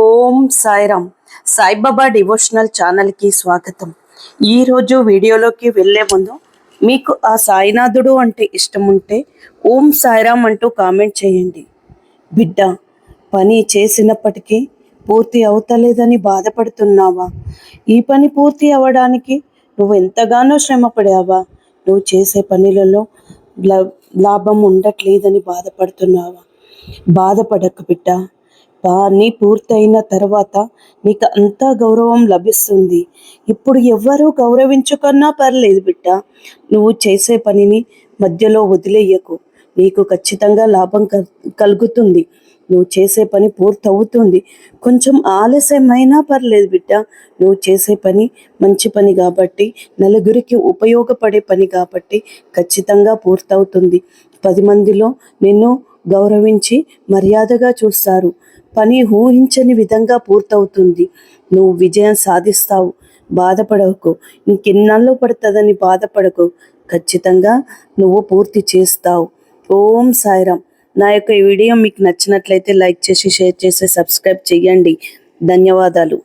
ఓం Sairam. Saibaba devotional ఛానల్కి స్వాగతం. ఈరోజు వీడియోలోకి వెళ్ళే ముందు మీకు ఆ సాయినాథుడు అంటే ఇష్టం ఉంటే ఓం సాయిరామ్ అంటూ కామెంట్ చేయండి. బిడ్డ పని చేసినప్పటికీ పూర్తి అవుతలేదని బాధపడుతున్నావా? ఈ పని పూర్తి అవ్వడానికి నువ్వు ఎంతగానో శ్రమపడావా? నువ్వు చేసే పనులలో లాభం ఉండట్లేదని బాధపడుతున్నావా? బాధపడక బిడ్డ. పని పూర్తయిన తర్వాత నీకు అంతా గౌరవం లభిస్తుంది. ఇప్పుడు ఎవ్వరూ గౌరవించుకున్నా పర్లేదు బిడ్డ. నువ్వు చేసే పనిని మధ్యలో వదిలేయకు. నీకు ఖచ్చితంగా లాభం కల్- కలుగుతుంది. నువ్వు చేసే పని పూర్తవుతుంది. కొంచెం ఆలస్యమైనా పర్లేదు బిడ్డ. నువ్వు చేసే పని మంచి పని కాబట్టి నలుగురికి ఉపయోగపడే పని కాబట్టి ఖచ్చితంగా పూర్తవుతుంది. పది మందిలో నేను గౌరవించి మర్యాదగా చూస్తారు. పని ఊహించని విధంగా పూర్తవుతుంది. నువ్వు విజయం సాధిస్తావు. బాధపడకు. ఇంకెన్నాళ్ళు పడుతుందని బాధపడకు. ఖచ్చితంగా నువ్వు పూర్తి చేస్తావు. ఓం సాయిరామ్ నా యొక్క ఈ వీడియో మీకు నచ్చినట్లయితే లైక్ చేసి షేర్ చేసి సబ్స్క్రైబ్ చేయండి. ధన్యవాదాలు.